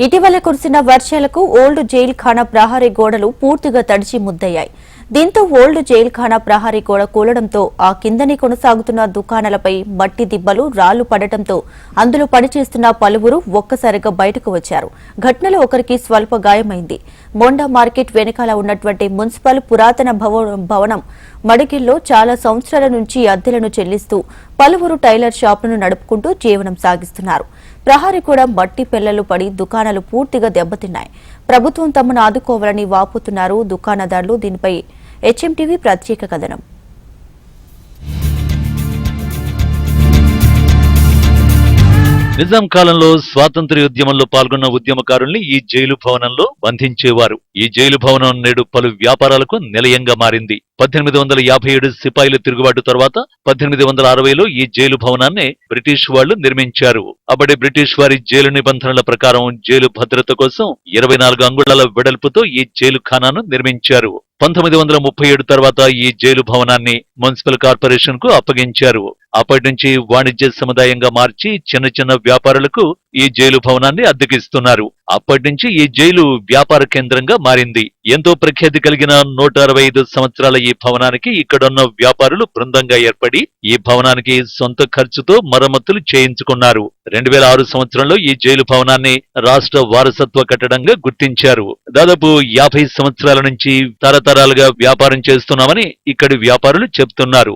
ఇటీవల కురిసిన వర్షాలకు ఓల్డ్ జైల్ ఖానా ప్రహరీ గోడలు పూర్తిగా తడిచి ముద్దయ్యాయి. దీంతో ఓల్డ్ జైల్ ఖానా ప్రహరీ గోడ కూలడంతో ఆ కిందని కొనసాగుతున్న దుకాణాలపై మట్టి దిబ్బలు రాళ్ళు పడటంతో అందులో పనిచేస్తున్న పలువురు ఒక్కసారిగా బయటకు వచ్చారు. ఘటనలో ఒకరికి స్వల్ప గాయమైంది. మోండా మార్కెట్ వెనకాల ఉన్నటువంటి మున్సిపల్ పురాతన భవ- భవనం మడిగిల్లో చాలా సంవత్సరాల నుంచి అద్దెలను చెల్లిస్తూ పలువురు టైలర్ షాపులను నడుపుకుంటూ జీవనం సాగిస్తున్నారు. ప్రహారీ కూడా మట్టి పెళ్ళలు పడి దుకాణాలు పూర్తిగా దెబ్బతిన్నాయి. ప్రభుత్వం తమను ఆదుకోవాలని వాపుతున్నారు దుకాణదారులు. దీనిపై హెచ్ఎంటీవీ ప్రత్యేక కథనం. నిజాం కాలంలో స్వాతంత్ర్యోద్యమంలో పాల్గొన్న ఉద్యమకారుల్ని ఈ జైలు భవనంలో బంధించేవారు. ఈ జైలు భవనం నేడు పలు వ్యాపారాలకు నిలయంగా మారింది. పద్దెనిమిది వందల యాభై ఏడు సిపాయిల తిరుగుబాటు తర్వాత పద్దెనిమిది వందల అరవైలో ఈ జైలు భవనాన్ని బ్రిటిష్ వాళ్ళు నిర్మించారు. అప్పటి బ్రిటిష్ వారి జైలు నిబంధనల ప్రకారం జైలు భద్రత కోసం ఇరవై నాలుగు అంగుళాల వెడల్పుతో ఈ జైలు ఖానాను నిర్మించారు. పంతొమ్మిది వందల ముప్పై ఏడు తర్వాత ఈ జైలు భవనాన్ని మున్సిపల్ కార్పొరేషన్కు అప్పగించారు. అప్పటి నుంచి వాణిజ్య సముదాయంగా మార్చి చిన్న చిన్న వ్యాపారులకు ఈ జైలు భవనాన్ని అద్దెకిస్తున్నారు. అప్పటి నుంచి ఈ జైలు వ్యాపార కేంద్రంగా మారింది. ఎంతో ప్రఖ్యాతి కలిగిన నూట అరవై ఐదు సంవత్సరాల ఈ భవనానికి ఇక్కడున్న వ్యాపారులు బృందంగా ఏర్పడి ఈ భవనానికి సొంత ఖర్చుతో మరమ్మతులు చేయించుకున్నారు. రెండు వేల ఆరు సంవత్సరంలో ఈ జైలు భవనాన్ని రాష్ట్ర వారసత్వ కట్టడంగా గుర్తించారు. దాదాపు యాభై సంవత్సరాల నుంచి తరతరాలుగా వ్యాపారం చేస్తున్నామని ఇక్కడి వ్యాపారులు చెప్తున్నారు.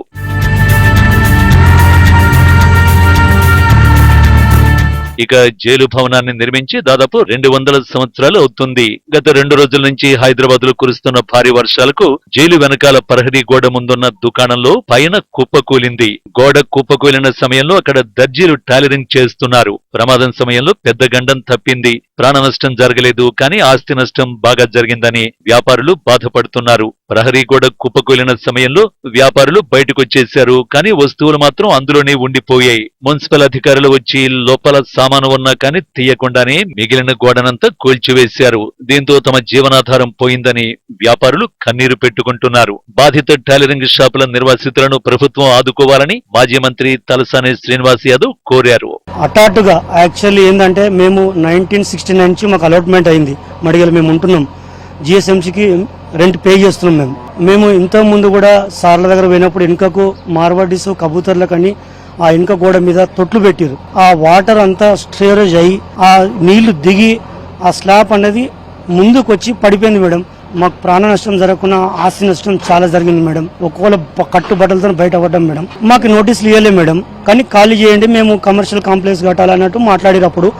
ఇక జైలు భవనాన్ని నిర్మించి దాదాపు రెండు వందల సంవత్సరాలు అవుతుంది. గత రెండు రోజుల నుంచి హైదరాబాద్లో కురుస్తున్న భారీ వర్షాలకు జైలు వెనకాల ప్రహరీ గోడ ముందున్న దుకాణంలో పైన కుప్పకూలింది గోడ కుప్పకూలిన సమయంలో అక్కడ దర్జీలు టాలరింగ్ చేస్తున్నారు. ప్రమాదం సమయంలో పెద్ద గండం తప్పింది. ప్రాణ నష్టం జరగలేదు కానీ ఆస్తి నష్టం బాగా జరిగిందని వ్యాపారులు బాధపడుతున్నారు. ప్రహరీ గోడ కుప్పకూలిన సమయంలో వ్యాపారులు బయటకొచ్చేశారు కానీ వస్తువులు మాత్రం అందులోనే ఉండిపోయాయి. మున్సిపల్ అధికారులు వచ్చి లోపల సామాను ఉన్నా కానీ తీయకుండానే మిగిలిన గోడనంతా కూల్చివేశారు. దీంతో తమ జీవనాధారం పోయిందని వ్యాపారులు కన్నీరు పెట్టుకుంటున్నారు. బాధిత టైలరింగ్ షాపుల నిర్వాసితులను ప్రభుత్వం ఆదుకోవాలని మాజీ మంత్రి తలసాని శ్రీనివాస్ యాదవ్ కోరారు. అటాటుగా యాక్చువల్లీ ఏంటంటే మేము నైన్టీన్ సిక్స్టీ నైన్ నుంచి మాకు అలాట్మెంట్ అయింది. మడిగలు మేము ఉంటున్నాం. జిఎస్ఎంసీకి రెంట్ పే చేస్తున్నాం మేము. మేము ఇంతకు ముందు కూడా సార్ల దగ్గర పోయినప్పుడు వెనుకకు మార్వాడీస్ కబూతర్లకని ఆ వెనుక గోడ మీద తొట్లు పెట్టారు ఆ వాటర్ అంతా స్టోరేజ్ అయ్యి ఆ నీళ్ళు దిగి ఆ స్లాబ్ అనేది ముందుకు వచ్చి పడిపోయింది మేడం. మాకు ప్రాణ నష్టం జరగకుండా ఆస్తి నష్టం చాలా జరిగింది మేడం. ఒకవేళ కట్టుబట్టలతో కట్టు మేడం. మాకు నోటీసులు ఇవ్వలేదు మేడం. కానీ ఖాళీ చేయండి మేము కమర్షియల్ కాంప్లెక్స్ కట్టాలన్నట్టు మాట్లాడేటప్పుడు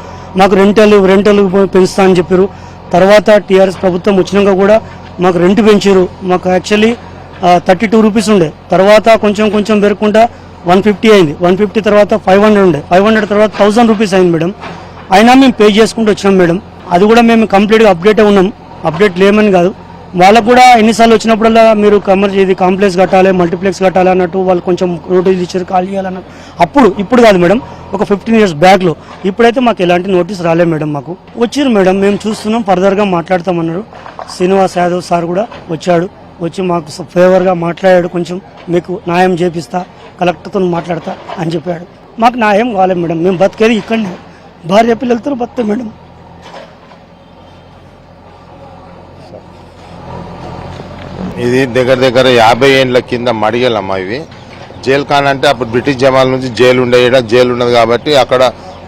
మాకు రెంటలు రెంటలు పెంచుతా అని చెప్పారు. తర్వాత టీఆర్ఎస్ ప్రభుత్వం వచ్చినాక కూడా మాకు రెంట్ పెంచారు. మాకు యాక్చువల్లీ థర్టీ టూ రూపీస్ ఉండే. తర్వాత కొంచెం కొంచెం పెరగకుండా వన్ ఫిఫ్టీ అయింది. వన్ ఫిఫ్టీ తర్వాత ఫైవ్ హండ్రెడ్ ఉండే. ఫైవ్ హండ్రెడ్ తర్వాత థౌసండ్ రూపీస్ అయింది మేడం. అయినా మేము పే చేసుకుంటూ వచ్చినాం మేడం. అది కూడా మేము కంప్లీట్గా అప్డేట్ ఉన్నాం. అప్డేట్ లేమని కాదు. వాళ్ళకు కూడా ఎన్నిసార్లు వచ్చినప్పుడల్లా మీరు కమర్ ఇది కాంప్లెక్స్ కట్టాలి మల్టీప్లెక్స్ కట్టాలి అన్నట్టు వాళ్ళు కొంచెం నోటీస్ ఇచ్చారు కాల్ చేయాలన్నట్టు అప్పుడు ఇప్పుడు కాదు మేడం ఒక ఫిఫ్టీన్ ఇయర్స్ బ్యాక్లో ఇప్పుడైతే మాకు ఎలాంటి నోటీస్ రాలేదు మేడం మాకు. వచ్చారు మేడం మేము చూస్తున్నాం ఫర్దర్గా మాట్లాడతామన్నారు. శ్రీనివాస్ యాదవ్ సార్ కూడా వచ్చాడు. వచ్చి మాకు ఫేవర్గా మాట్లాడాడు కొంచెం మీకు న్యాయం చేపిస్తా కలెక్టర్తో మాట్లాడతా అని చెప్పాడు. మాకు న్యాయం కాలేదు మేడం మేము బతికేది ఇక్కడనే. భార్య పిల్లలతో బతుకుతాం మేడం. ఇది దగ్గర దగ్గర యాభై ఏండ్ల కింద మడిగలమ్మ ఇవి. జైల్ ఖాన్ అంటే అప్పుడు బ్రిటిష్ జమాల నుంచి జైలు ఉండే జైలు ఉన్నది కాబట్టి అక్కడ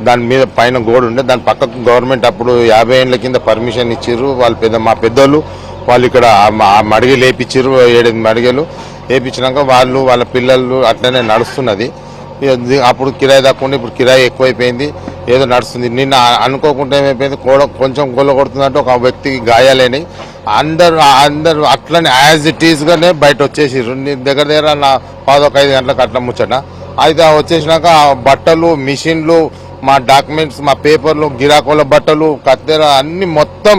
దాని మీద పైన గోడ ఉండే దాని పక్కకు గవర్నమెంట్ అప్పుడు యాభై ఏండ్ల కింద పర్మిషన్ ఇచ్చారు వాళ్ళు పెద్ద మా పెద్దోళ్ళు వాళ్ళు ఇక్కడ మడిగలు వేపించారు ఏడెనిమిది మడిగలు వేపించినాక వాళ్ళు వాళ్ళ పిల్లలు అట్లనే నడుస్తున్నది. అప్పుడు కిరాయి తక్కువ ఉండే, ఇప్పుడు కిరాయి ఎక్కువైపోయింది. ఏదో నడుస్తుంది. నిన్న అనుకోకుండా ఏమైపోయింది? కోడ కొంచెం గొల్ల కొడుతుందంటే ఒక వ్యక్తికి గాయాలైనాయి. అందరు అందరు అట్లనే యాజ్ ఇట్ ఈస్గానే బయట వచ్చేసి నేను దగ్గర దగ్గర నా పాదొక ఐదు గంటలకు అట్లా ముచ్చట. అయితే వచ్చేసినాక బట్టలు మిషన్లు మా డాక్యుమెంట్స్ మా పేపర్లు గిరాకోల బట్టలు కత్తెర అన్ని మొత్తం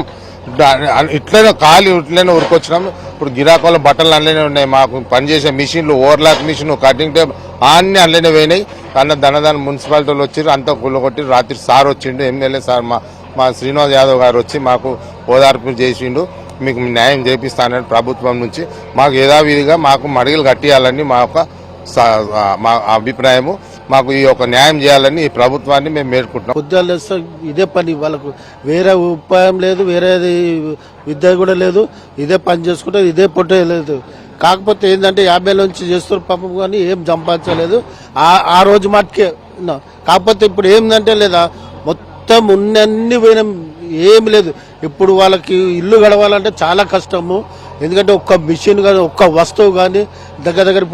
ఇట్లనే ఖాళీ ఇట్లనే ఉరికొచ్చినాం. ఇప్పుడు గిరాకుల బట్టలు అందులోనే ఉన్నాయి. మాకు పనిచేసే మిషన్లు ఓవర్లాక్ మిషన్ కటింగ్ టేబుల్ అన్ని అందులోనే పోయినాయి. అన్న ధనదాన మున్సిపాలిటీలు వాళ్ళు వచ్చారు అంతా కొట్టి రాత్రి సార్ వచ్చిండు ఎమ్మెల్యే సార్ మా మా శ్రీనివాస్ యాదవ్ గారు వచ్చి మాకు ఓదార్పు చేసిండు. మీకు న్యాయం చేపిస్తానని ప్రభుత్వం నుంచి. మాకు యథావిధిగా మాకు మడిగలు కట్టియాలని మా యొక్క మా అభిప్రాయము. మాకు ఈ యొక్క న్యాయం చేయాలని ఈ ప్రభుత్వాన్ని మేము మేర్కుంటున్నాం ఉద్యోగాలు చేస్తే ఇదే పని వాళ్ళకు వేరే ఉపాయం లేదు వేరేది విద్య కూడా లేదు ఇదే పని చేసుకుంటే ఇదే పొట్టే లేదు. కాకపోతే ఏంటంటే యాభై నుంచి చేస్తారు పాపం కానీ ఏం సంపాదించలేదు. ఆ ఆ రోజు మటుకే కాకపోతే ఇప్పుడు ఏంటంటే లేదా మొత్తం ఉన్నన్ని పోయిన ఏం లేదు. ఇప్పుడు వాళ్ళకి ఇల్లు గడవాలంటే చాలా కష్టము. ఎందుకంటే ఒక్క మిషన్ కానీ ఒక్క వస్తువు కానీ దగ్గర దగ్గర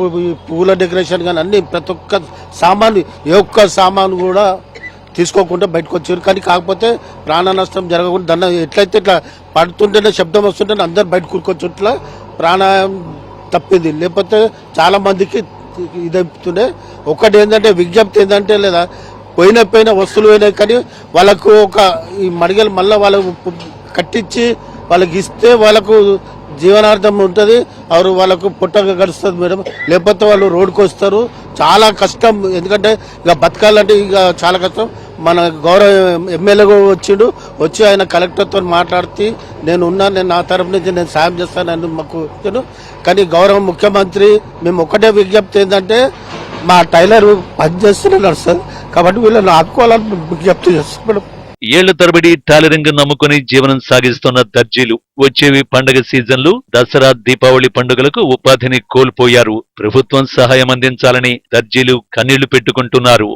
పూల డెకరేషన్ కానీ అన్ని ప్రతి ఒక్క సామాను ఏ ఒక్క సామాను కూడా తీసుకోకుండా బయటకు వచ్చారు. కానీ కాకపోతే ప్రాణ నష్టం జరగకుండా దాన్ని ఎట్లయితే ఇట్లా పడుతుంటేనే శబ్దం వస్తుంటేనే అందరు బయట కూరుకొచ్చుట్లా ప్రాణాయం తప్పింది. లేకపోతే చాలామందికి ఇది ఇదవుతుండే ఒకటి ఏంటంటే విజ్ఞప్తి ఏంటంటే లేదా పోయిన పోయిన వస్తువులు పోయినాయి కానీ వాళ్ళకు ఒక ఈ మడిగలు మళ్ళీ వాళ్ళకు కట్టించి వాళ్ళకి ఇస్తే వాళ్ళకు జీవనార్థం ఉంటుంది. వారు వాళ్ళకు పుట్టగా గడుస్తుంది మేడం. లేకపోతే వాళ్ళు రోడ్డుకు వస్తారు చాలా కష్టం. ఎందుకంటే ఇక బతకాలంటే ఇక చాలా కష్టం. మన గౌరవ ఎమ్మెల్యే వచ్చిండు వచ్చి ఆయన కలెక్టర్తో మాట్లాడితే నేను ఉన్నాను నేను నా తరపు నుంచి నేను సాయం చేస్తానని మాకు కానీ గౌరవ ముఖ్యమంత్రి మేము ఒకటే విజ్ఞప్తి ఏంటంటే మా టైలర్ పనిచేస్తున్నారు సార్. కాబట్టి వీళ్ళని ఆదుకోవాలని విజ్ఞప్తి చేస్తాం ఏళ్ళ తరబడి టాలరింగ్ నమ్ముకుని జీవనం సాగిస్తున్న దర్జీలు వచ్చేవి పండగ సీజన్లు దసరా దీపావళి పండుగలకు ఉపాధిని కోల్పోయారు. ప్రభుత్వం సహాయం అందించాలని దర్జీలు కన్నీళ్ళు పెట్టుకుంటున్నారు.